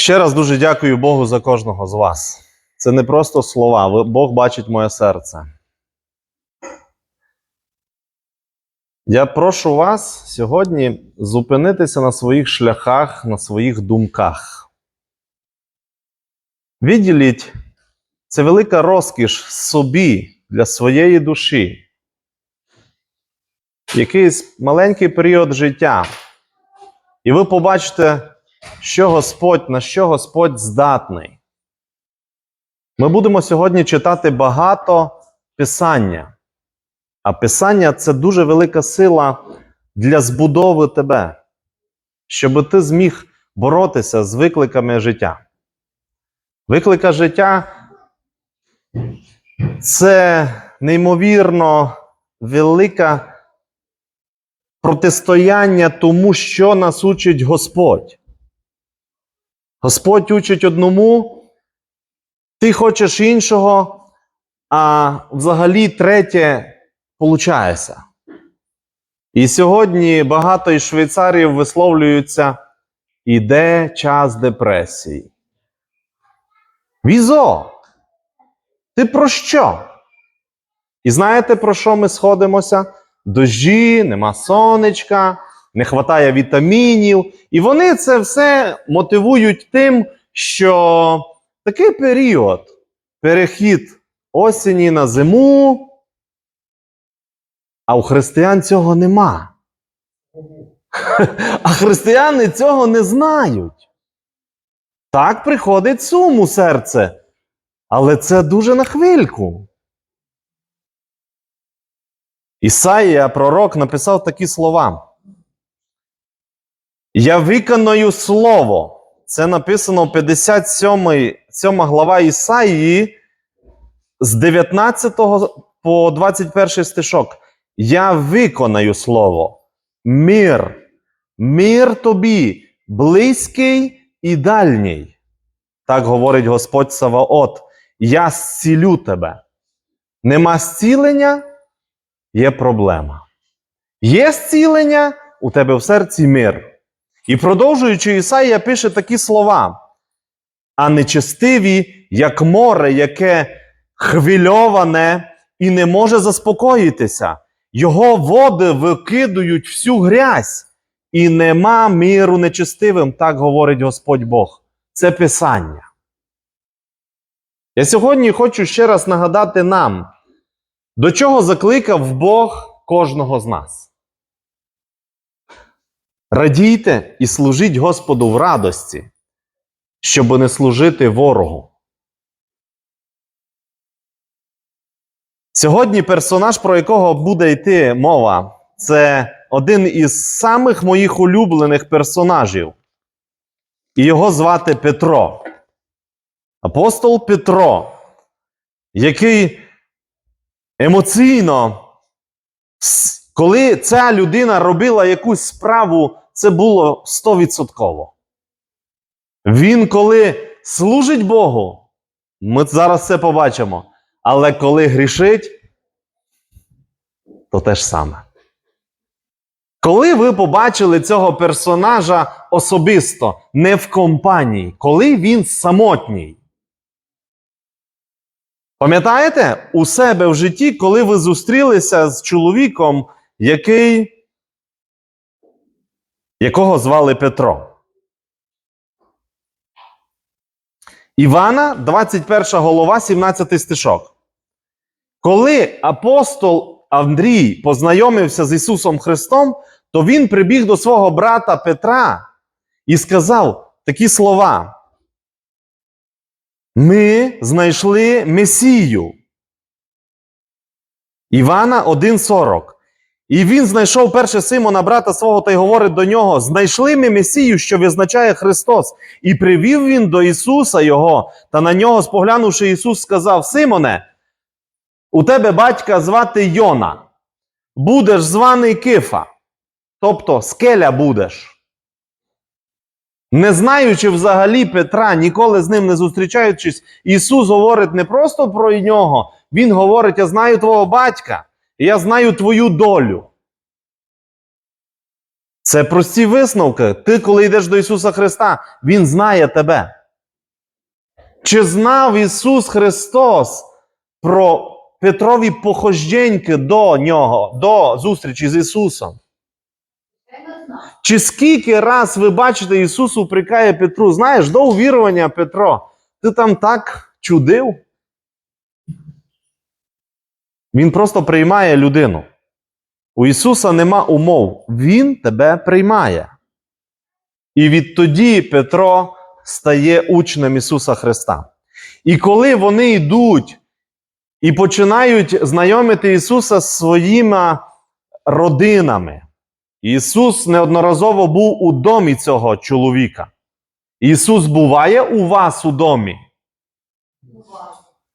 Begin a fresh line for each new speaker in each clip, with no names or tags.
Ще раз дуже дякую Богу за кожного з вас. Це не просто слова, Бог бачить моє серце. Я прошу вас сьогодні зупинитися на своїх шляхах, на своїх думках. Відділіть це велика розкіш собі для своєї душі. Якийсь маленький період життя. І ви побачите, що Господь, на що Господь здатний. Ми будемо сьогодні читати багато Писання. А Писання це дуже велика сила для збудови тебе, щоб ти зміг боротися з викликами життя. Виклика життя це неймовірно велика протистояння тому, що нас учить Господь. Господь учить одному, ти хочеш іншого, а взагалі третє получається. І сьогодні багато із швейцарів висловлюються: іде час депресії. Візо, ти про що? І знаєте, про що ми сходимося? Дожі, нема сонечка, не вистачає вітамінів. І вони це все мотивують тим, що такий період, перехід осені на зиму, а у християн цього нема. А християни цього не знають. Так приходить сум у серце, але це дуже на хвильку. Ісаїя, пророк, написав такі слова. Я виконую слово. Це написано в 57 7 глава Ісаїї з 19 по 21 стишок. Я виконаю слово. Мир. Мир тобі, близький і дальній. Так говорить Господь Саваот. Я зцілю тебе. Нема зцілення, є проблема. Є зцілення, у тебе в серці мир. І продовжуючи, Ісаїя пише такі слова: а нечестиві, як море, яке хвильоване і не може заспокоїтися. Його води викидують всю грязь, і нема миру нечестивим, так говорить Господь Бог. Це Писання. Я сьогодні хочу ще раз нагадати нам, до чого закликав Бог кожного з нас. Радійте і служіть Господу в радості, щоб не служити ворогу. Сьогодні персонаж, про якого буде йти мова, це один із самих моїх улюблених персонажів. І його звати Петро. Апостол Петро, який емоційно, коли ця людина робила якусь справу, це було стовідсотково. Він, коли служить Богу, ми зараз це побачимо. Але коли грішить, то те ж саме. Коли ви побачили цього персонажа особисто, не в компанії, коли він самотній. Пам'ятаєте у себе в житті, коли ви зустрілися з чоловіком, який, якого звали Петро? Івана, 21 голова, 17 стишок. Коли апостол Андрій познайомився з Ісусом Христом, то він прибіг до свого брата Петра і сказав такі слова: Ми знайшли Месію. Івана 1,40. І він знайшов перше Симона, брата свого, та й говорить до нього: Знайшли ми Месію, що визначає Христос. І привів він до Ісуса Його, та на нього, споглянувши, Ісус сказав: Симоне, у тебе батька звати Йона, будеш званий Кифа, тобто скеля будеш. Не знаючи взагалі Петра, ніколи з ним не зустрічаючись, Ісус говорить не просто про нього, Він говорить: Я знаю твого батька, я знаю твою долю. Це прості висновки. Ти, коли йдеш до Ісуса Христа, Він знає тебе. Чи знав Ісус Христос про Петрові похожденьки до нього, до зустрічі з Ісусом? Чи скільки раз ви бачите, Ісус упрекає Петру? Знаєш, до увірування Петро, ти там так чудив? Він просто приймає людину. У Ісуса нема умов, Він тебе приймає. І відтоді Петро стає учнем Ісуса Христа. І коли вони йдуть і починають знайомити Ісуса з своїми родинами, Ісус неодноразово був у домі цього чоловіка. Ісус буває у вас у домі.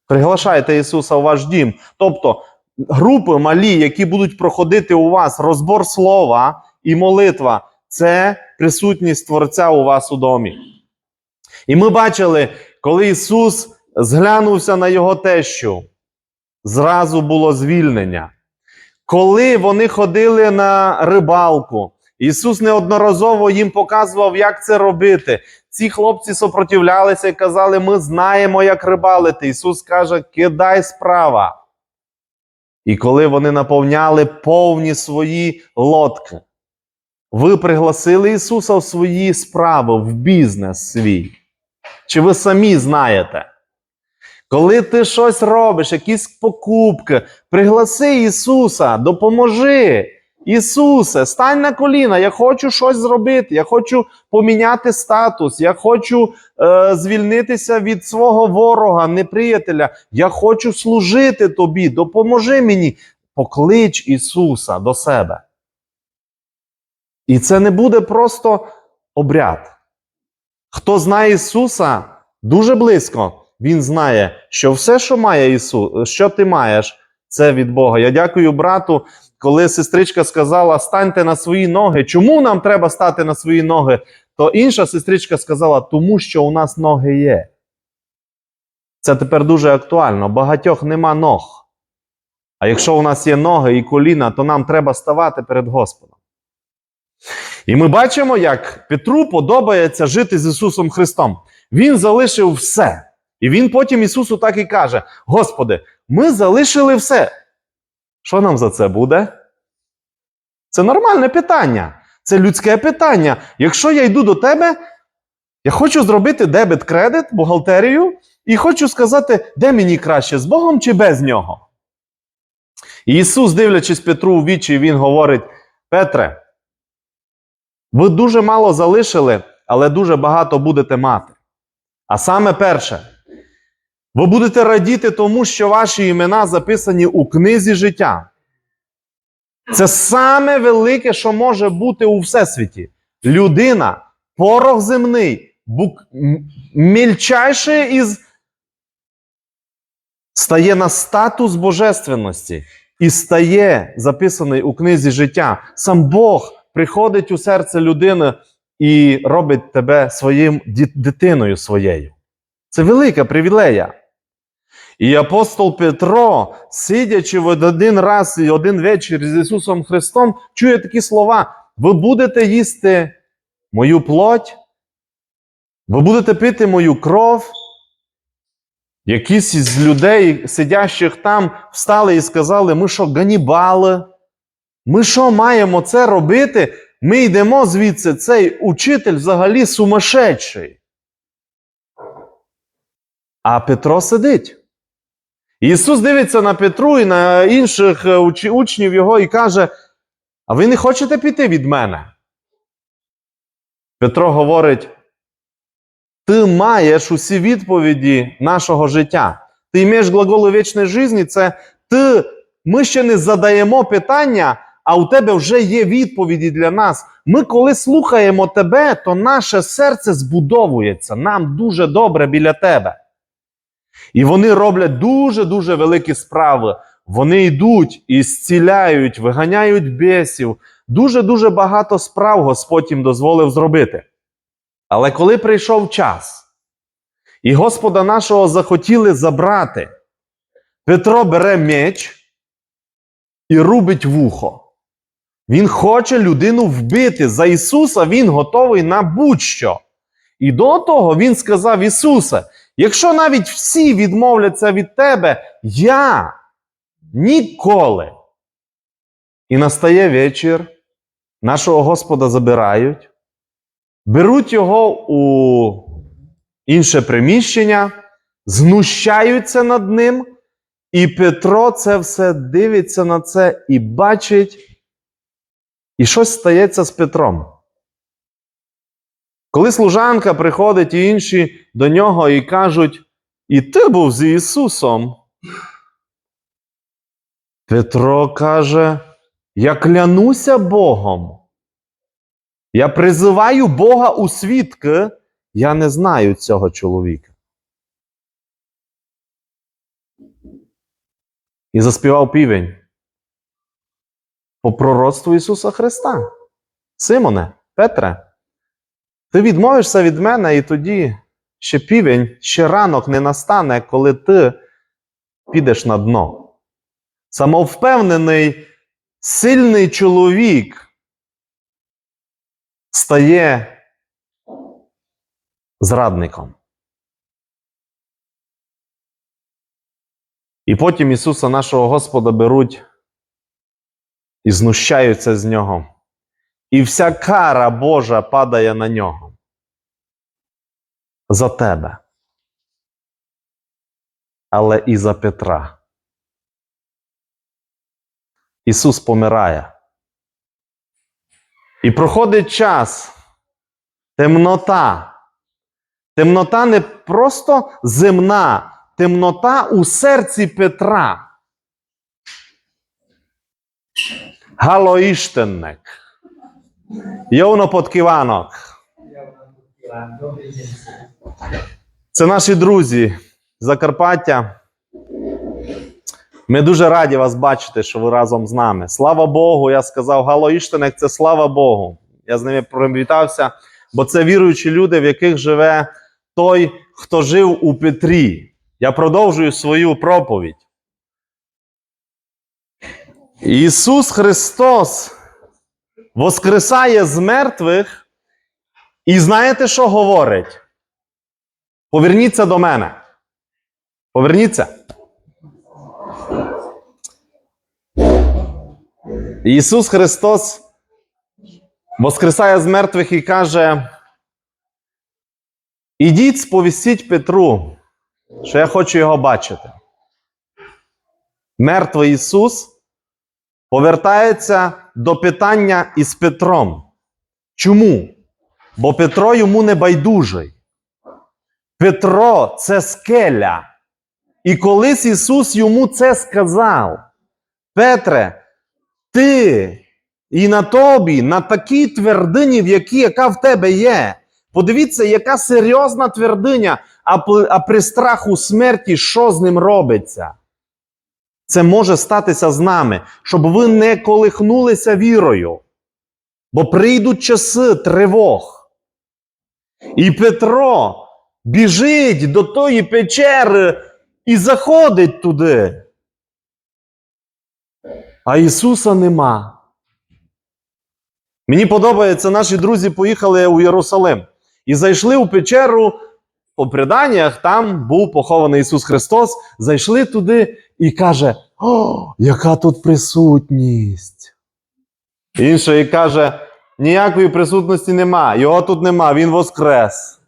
Приглашайте Ісуса у ваш дім. Тобто групи малі, які будуть проходити у вас розбор слова і молитва, це присутність Творця у вас у домі. І ми бачили, коли Ісус зглянувся на його тещу, зразу було звільнення. Коли вони ходили на рибалку, Ісус неодноразово їм показував, як це робити. Ці хлопці сопротивлялися і казали: Ми знаємо, як рибалити. Ісус каже: кидай справа. І коли вони наповняли повні свої лодки, ви пригласили Ісуса в свої справи, в бізнес свій. Чи ви самі знаєте? Коли ти щось робиш, якісь покупки, пригласи Ісуса, допоможи. Ісусе, стань на коліна, я хочу щось зробити, я хочу поміняти статус, я хочу е, звільнитися від свого ворога, неприятеля. Я хочу служити тобі, допоможи мені. Поклич Ісуса до себе. І це не буде просто обряд. Хто знає Ісуса дуже близько, Він знає, що все, що має Ісус, що ти маєш, це від Бога. Я дякую брату, коли сестричка сказала: станьте на свої ноги. Чому нам треба стати на свої ноги? То інша сестричка сказала, тому що у нас ноги є. Це тепер дуже актуально. Багатьох нема ног. А якщо у нас є ноги і коліна, то нам треба ставати перед Господом. І ми бачимо, як Петру подобається жити з Ісусом Христом. Він залишив все. І він потім Ісусу так і каже: Господи, ми залишили все. Що нам за це буде? Це нормальне питання. Це людське питання. Якщо я йду до тебе, я хочу зробити дебет-кредит, бухгалтерію, і хочу сказати, де мені краще, з Богом чи без нього. І Ісус, дивлячись Петру у вічі, Він говорить: Петре, ви дуже мало залишили, але дуже багато будете мати. А саме перше, ви будете радіти тому, що ваші імена записані у книзі життя. Це саме велике, що може бути у всесвіті. Людина, порох земний, бук... м- мільчайше із стає на статус божественності і стає записаний у книзі життя. Сам Бог приходить у серце людини і робить тебе своїм дитиною своєю. Це велика привілея. І апостол Петро, сидячи в один раз і один вечір з Ісусом Христом, чує такі слова: ви будете їсти мою плоть, ви будете пити мою кров. Якісь із людей, сидящих там, встали і сказали: ми що, ганібали? Ми що маємо це робити? Ми йдемо звідси, цей учитель взагалі сумасшедший. А Петро сидить. Ісус дивиться на Петру і на інших е, учнів його і каже: А ви не хочете піти від мене? Петро говорить: ти маєш усі відповіді нашого життя. Ти маєш глаголи вічної житті, це ти, ми ще не задаємо питання, а у тебе вже є відповіді для нас. Ми, коли слухаємо тебе, то наше серце збудовується. Нам дуже добре біля тебе. І вони роблять дуже-дуже великі справи. Вони йдуть і зціляють, виганяють бісів. Дуже-дуже багато справ Господь їм дозволив зробити. Але коли прийшов час, і Господа нашого захотіли забрати, Петро бере меч і рубить вухо. Він хоче людину вбити. За Ісуса Він готовий на будь-що. І до того Він сказав Ісусе, якщо навіть всі відмовляться від тебе, я ніколи. І настає вечір, нашого Господа забирають, беруть його у інше приміщення, знущаються над ним, і Петро це все дивиться на це і бачить, і щось стається з Петром. Коли служанка приходить і інші до нього і кажуть: І ти був з Ісусом. Петро каже: Я клянуся Богом. Я призиваю Бога у свідки, я не знаю цього чоловіка. І заспівав півень по пророцтву Ісуса Христа. Симоне, Петре, ти відмовишся від мене, і тоді ще півень, ще ранок не настане, коли ти підеш на дно. Самовпевнений, сильний чоловік стає зрадником. І потім Ісуса нашого Господа беруть і знущаються з нього. І вся кара Божа падає на нього. За тебе. Але і за Петра. Ісус помирає. І проходить час, темнота. Темнота не просто земна, темнота у серці Петра. Галоїштенник. Йовно Подківанок. Це наші друзі Закарпаття. Ми дуже раді вас бачити, що ви разом з нами. Слава Богу, я сказав, Гало це слава Богу. Я з ними привітався, бо це віруючі люди, в яких живе той, хто жив у Петрі. Я продовжую свою проповідь. Ісус Христос воскресає з мертвих, і знаєте, що говорить? Поверніться до мене. Поверніться. Ісус Христос воскресає з мертвих і каже: Ідіть, сповістіть Петру, що я хочу його бачити. Мертвий Ісус повертається до питання із Петром. Чому? Бо Петро йому не байдужий. Петро це скеля. І колись Ісус йому це сказав. Петре, ти і на тобі, на такій твердині, в якій, яка в тебе є. Подивіться, яка серйозна твердиня, а, а при страху смерті, що з ним робиться? Це може статися з нами, щоб ви не колихнулися вірою. Бо прийдуть часи тривог. І Петро біжить до тої печери і заходить туди. А Ісуса нема. Мені подобається, наші друзі поїхали у Єрусалим і зайшли у печеру. По преданнях там був похований Ісус Христос. Зайшли туди і каже: О, яка тут присутність! Інший каже: ніякої присутності нема, його тут нема, він воскрес.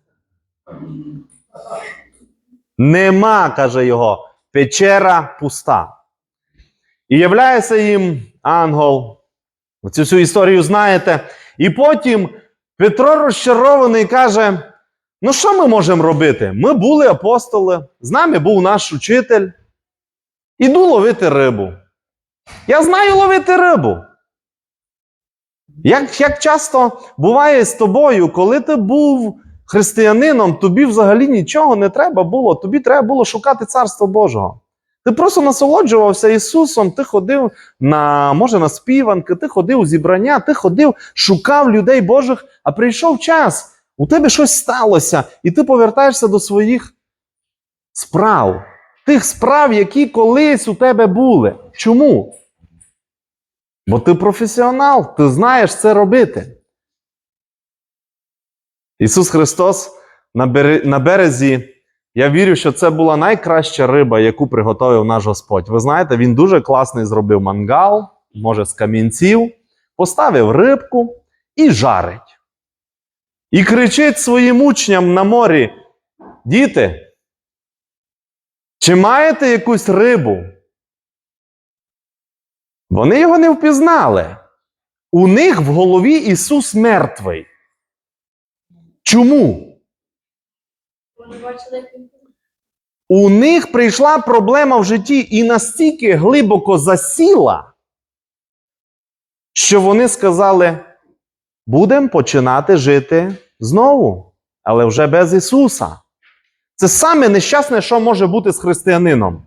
Нема, каже його, печера пуста. І являється їм ангел. Цю всю історію знаєте. І потім Петро розчарований каже: Ну, що ми можемо робити? Ми були апостоли, з нами був наш учитель. Іду ловити рибу. Я знаю ловити рибу. Як, як часто буває з тобою, коли ти був християнином, тобі взагалі нічого не треба було, тобі треба було шукати Царство Божого. Ти просто насолоджувався Ісусом, ти ходив на, може, на співанки, ти ходив у зібрання, ти ходив, шукав людей Божих, а прийшов час, у тебе щось сталося, і ти повертаєшся до своїх справ, тих справ, які колись у тебе були. Чому? Бо ти професіонал, ти знаєш це робити. Ісус Христос на, бере- на березі, я вірю, що це була найкраща риба, яку приготовив наш Господь. Ви знаєте, він дуже класний зробив мангал, може, з камінців, поставив рибку і жарить. І кричить своїм учням на морі: Діти, чи маєте якусь рибу? Вони його не впізнали. У них в голові Ісус мертвий. Чому? У них прийшла проблема в житті і настільки глибоко засіла, що вони сказали: будемо починати жити знову, але вже без Ісуса. Це саме нещасне, що може бути з християнином.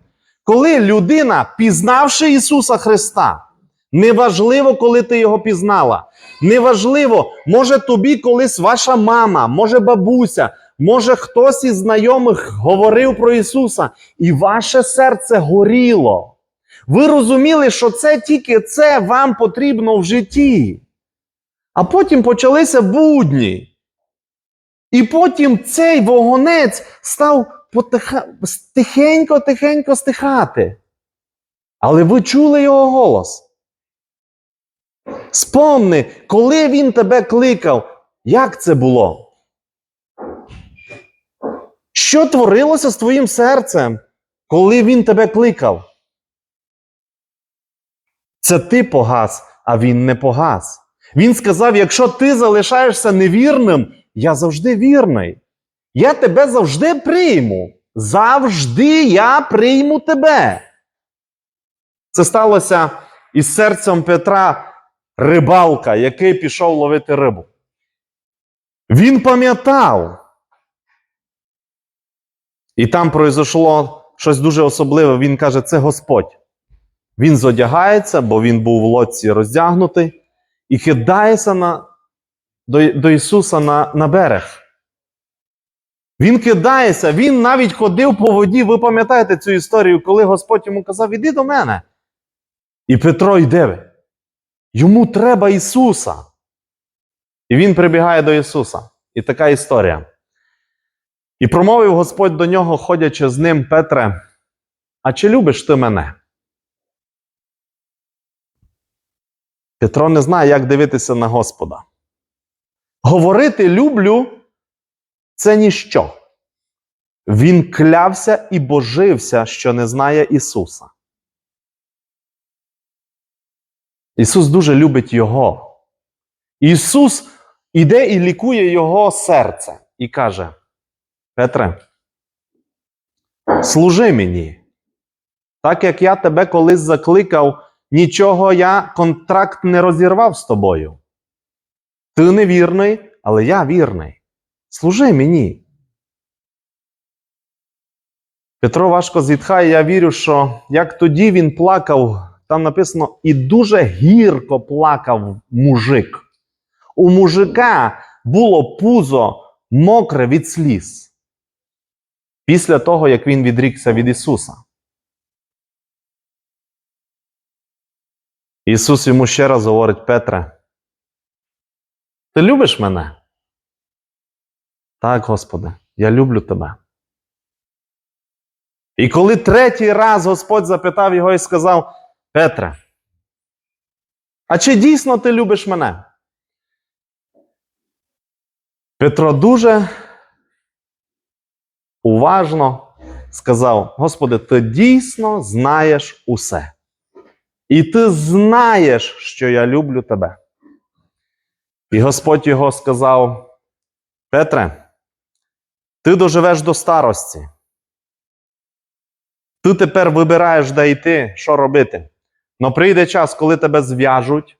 Коли людина, пізнавши Ісуса Христа, неважливо, коли ти його пізнала, неважливо, може тобі колись ваша мама, може бабуся, може хтось із знайомих говорив про Ісуса, і ваше серце горіло. Ви розуміли, що це тільки це вам потрібно в житті. А потім почалися будні. І потім цей вогонець став потиха... тихенько-тихенько стихати. Але ви чули його голос. Спомни, коли він тебе кликав, як це було? Що творилося з твоїм серцем, коли він тебе кликав? Це ти погас, а він не погас. Він сказав: якщо ти залишаєшся невірним, я завжди вірний. Я тебе завжди прийму. Завжди я прийму тебе. Це сталося із серцем Петра рибалка, який пішов ловити рибу. Він пам'ятав. І там произошло щось дуже особливе. Він каже: це Господь. Він зодягається, бо він був в лодці роздягнутий, і кидається на, до, до Ісуса на, на берег. Він кидається, він навіть ходив по воді. Ви пам'ятаєте цю історію, коли Господь йому казав: Іди до мене. І Петро йде. Йому треба Ісуса. І він прибігає до Ісуса. І така історія. І промовив Господь до нього, ходячи з ним, Петре, а чи любиш ти мене? Петро не знає, як дивитися на Господа. Говорити люблю це ніщо. Він клявся і божився, що не знає Ісуса. Ісус дуже любить Його. Ісус іде і лікує Його серце і каже: Петре, служи мені. Так як я тебе колись закликав, нічого я контракт не розірвав з тобою. Ти невірний, але я вірний. Служи мені. Петро важко зітхає, я вірю, що як тоді він плакав, там написано, і дуже гірко плакав мужик. У мужика було пузо мокре від сліз. Після того, як він відрікся від Ісуса. Ісус йому ще раз говорить, Петре, ти любиш мене? Так, Господи, я люблю тебе. І коли третій раз Господь запитав його і сказав: Петре, а чи дійсно ти любиш мене? Петро дуже уважно сказав: Господи, ти дійсно знаєш усе. І ти знаєш, що я люблю тебе. І Господь його сказав: Петре, ти доживеш до старості. Ти тепер вибираєш, де йти, що робити. Но прийде час, коли тебе зв'яжуть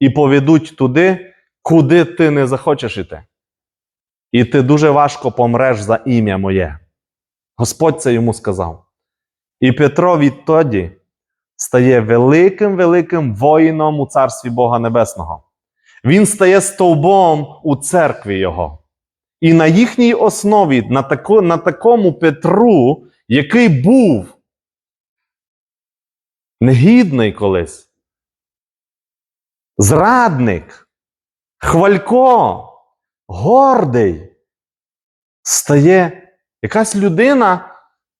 і поведуть туди, куди ти не захочеш іти. І ти дуже важко помреш за ім'я моє. Господь це йому сказав. І Петро відтоді стає великим великим воїном у царстві Бога Небесного. Він стає стовбом у церкві Його. І на їхній основі, на, таку, на такому Петру, який був негідний колись, зрадник, хвалько, гордий, стає якась людина,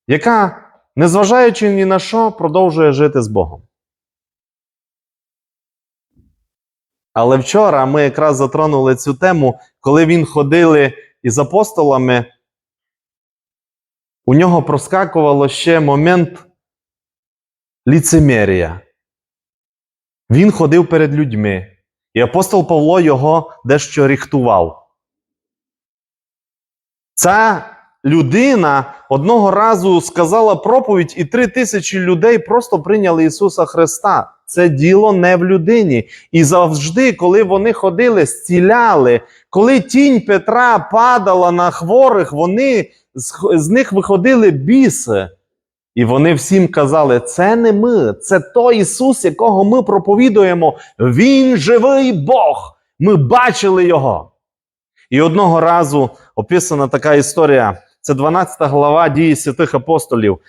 яка, незважаючи ні на що, продовжує жити з Богом. Але вчора ми якраз затронули цю тему, коли він ходили із апостолами, у нього проскакувало ще момент ліцемерія. Він ходив перед людьми, і апостол Павло його дещо ріхтував. Ця людина одного разу сказала проповідь, і три тисячі людей просто прийняли Ісуса Христа. Це діло не в людині. І завжди, коли вони ходили, зціляли, коли тінь Петра падала на хворих, вони з, них виходили біси. І вони всім казали: це не ми, це той Ісус, якого ми проповідуємо. Він живий Бог. Ми бачили Його. І одного разу описана така історія. Це 12 глава дії святих апостолів.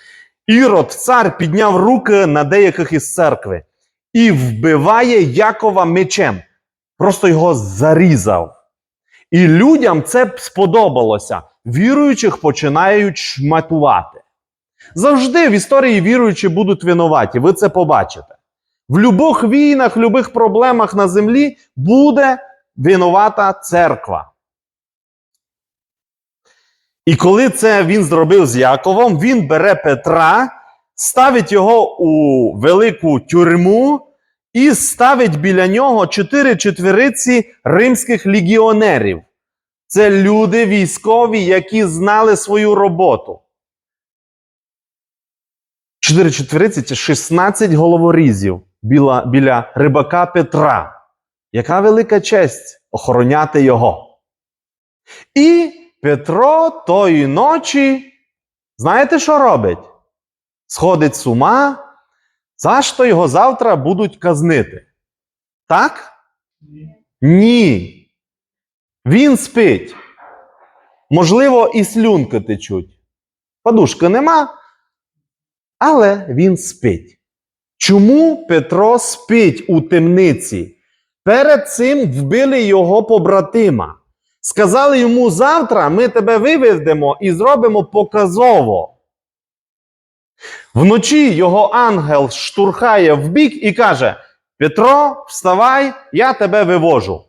Ірод, цар, підняв руки на деяких із церкви і вбиває Якова мечем. Просто його зарізав. І людям це сподобалося. Віруючих починають шматувати. Завжди в історії віруючі будуть винуваті. Ви це побачите. В любих війнах, в любих проблемах на землі буде винувата церква. І коли це він зробив з Яковом, він бере Петра, ставить його у велику тюрму і ставить біля нього чотири четвериці римських легіонерів. Це люди військові, які знали свою роботу. Чотири четвериці це 16 головорізів біля, біля рибака Петра. Яка велика честь охороняти його. І Петро тої ночі, знаєте, що робить? Сходить з ума, за що його завтра будуть казнити. Так? Ні. Він спить. Можливо, і слюнки течуть. Подушки нема, але він спить. Чому Петро спить у темниці? Перед цим вбили його побратима. Сказали йому завтра ми тебе виведемо і зробимо показово. Вночі його ангел штурхає в бік і каже: Петро, вставай, я тебе вивожу.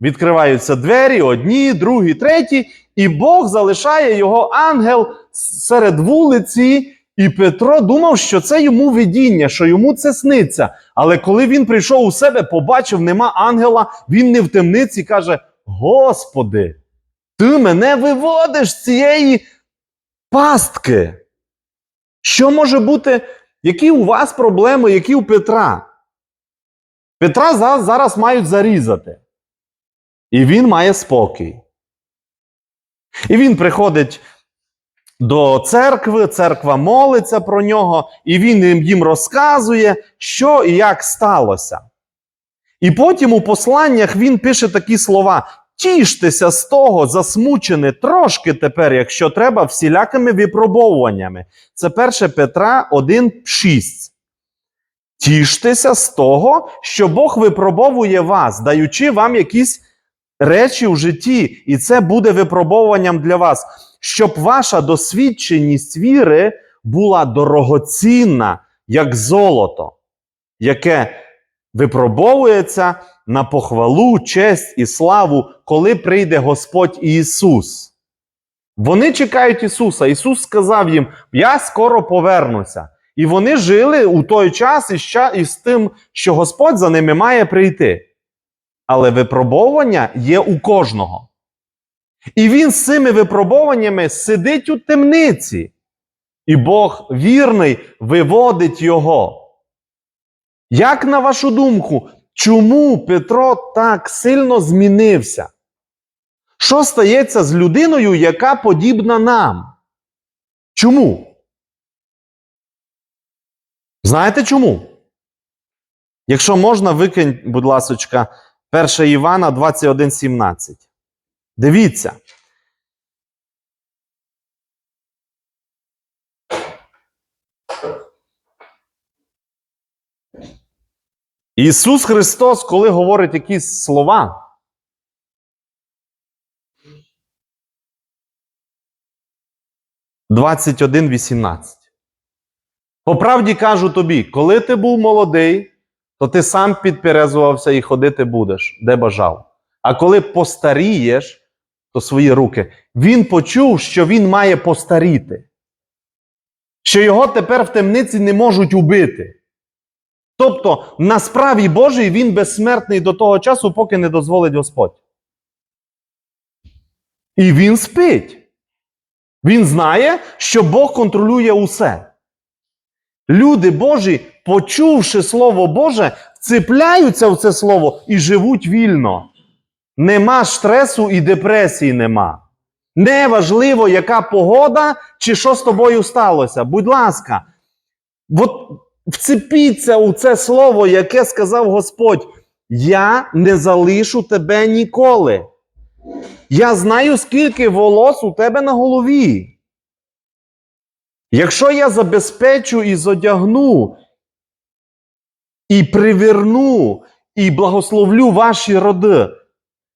Відкриваються двері, одні, другі, треті, і Бог залишає його ангел серед вулиці. І Петро думав, що це йому видіння, що йому це сниться. Але коли він прийшов у себе, побачив, нема ангела, він не в темниці каже: Господи, ти мене виводиш з цієї пастки. Що може бути, які у вас проблеми, які у Петра? Петра за- зараз мають зарізати. І він має спокій. І він приходить до церкви, церква молиться про нього, і він їм розказує, що і як сталося. І потім у посланнях він пише такі слова: тіштеся з того, засмучене трошки тепер, якщо треба, всілякими випробовуваннями. Це 1 Петра 1,6. Тіштеся з того, що Бог випробовує вас, даючи вам якісь речі в житті, і це буде випробовуванням для вас, щоб ваша досвідченість віри була дорогоцінна, як золото, яке випробовується на похвалу, честь і славу, коли прийде Господь Ісус. Вони чекають Ісуса. Ісус сказав їм: Я скоро повернуся. І вони жили у той час із, із тим, що Господь за ними має прийти. Але випробовування є у кожного. І він з цими випробуваннями сидить у темниці. І Бог вірний виводить його. Як на вашу думку, чому Петро так сильно змінився? Що стається з людиною, яка подібна нам? Чому? Знаєте чому? Якщо можна, викинь, будь ласочка, 1 Івана 21,17. Дивіться. Ісус Христос, коли говорить якісь слова, Двадцять один вісімнадцять. По правді кажу тобі, коли ти був молодий, то ти сам підперезувався і ходити будеш, де бажав. А коли постарієш, то свої руки. Він почув, що він має постаріти, що його тепер в темниці не можуть убити. Тобто, на справі Божій він безсмертний до того часу, поки не дозволить Господь. І він спить. Він знає, що Бог контролює усе. Люди Божі, почувши Слово Боже, вцепляються в це слово і живуть вільно. Нема стресу і депресії нема. Неважливо, яка погода чи що з тобою сталося. Будь ласка, от вцепіться у це слово, яке сказав Господь: Я не залишу тебе ніколи. Я знаю, скільки волос у тебе на голові. Якщо я забезпечу і зодягну, і приверну, і благословлю ваші роди,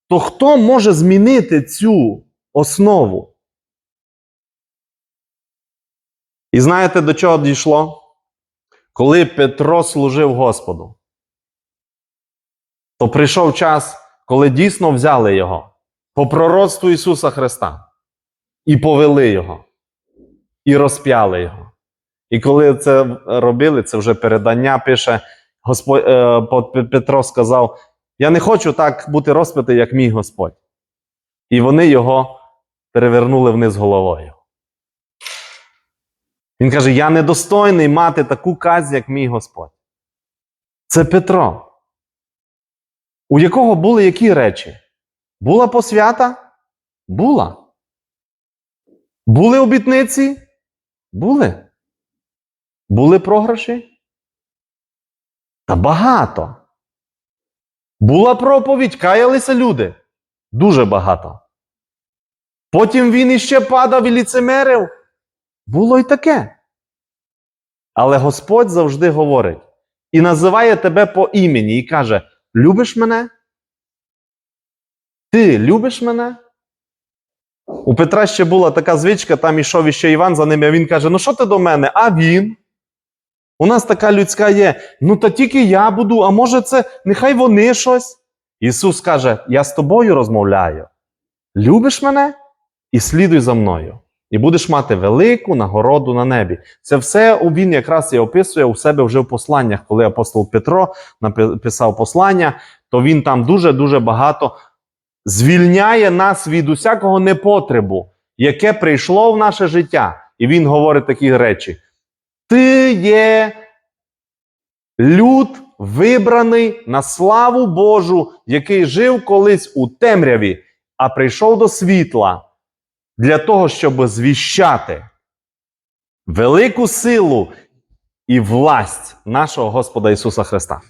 то хто може змінити цю основу? І знаєте, до чого дійшло? Коли Петро служив Господу, то прийшов час, коли дійсно взяли його по пророцтву Ісуса Христа і повели його, і розп'яли його. І коли це робили, це вже передання пише, Господь, е, Петро сказав: Я не хочу так бути розпитий, як мій Господь. І вони його перевернули вниз головою. Він каже: Я недостойний мати таку казь, як мій Господь. Це Петро. У якого були які речі? Була посвята? Була. Були обітниці? Були. Були програші? Та багато. Була проповідь, каялися люди. Дуже багато. Потім він іще падав і ліцемерив. Було й таке. Але Господь завжди говорить і називає тебе по імені, і каже: Любиш мене? Ти любиш мене? У Петра ще була така звичка, там ішов іще Іван за ним, а він каже: Ну що ти до мене? А він? У нас така людська є. Ну, та тільки я буду, а може, це нехай вони щось. Ісус каже: Я з тобою розмовляю. Любиш мене і слідуй за мною. І будеш мати велику нагороду на небі. Це все він якраз і описує у себе вже в посланнях, коли апостол Петро написав послання, то він там дуже-дуже багато звільняє нас від усякого непотребу, яке прийшло в наше життя. І він говорить такі речі: Ти є люд вибраний на славу Божу, який жив колись у темряві, а прийшов до світла для того, щоб звіщати велику силу і власть нашого Господа Ісуса Христа.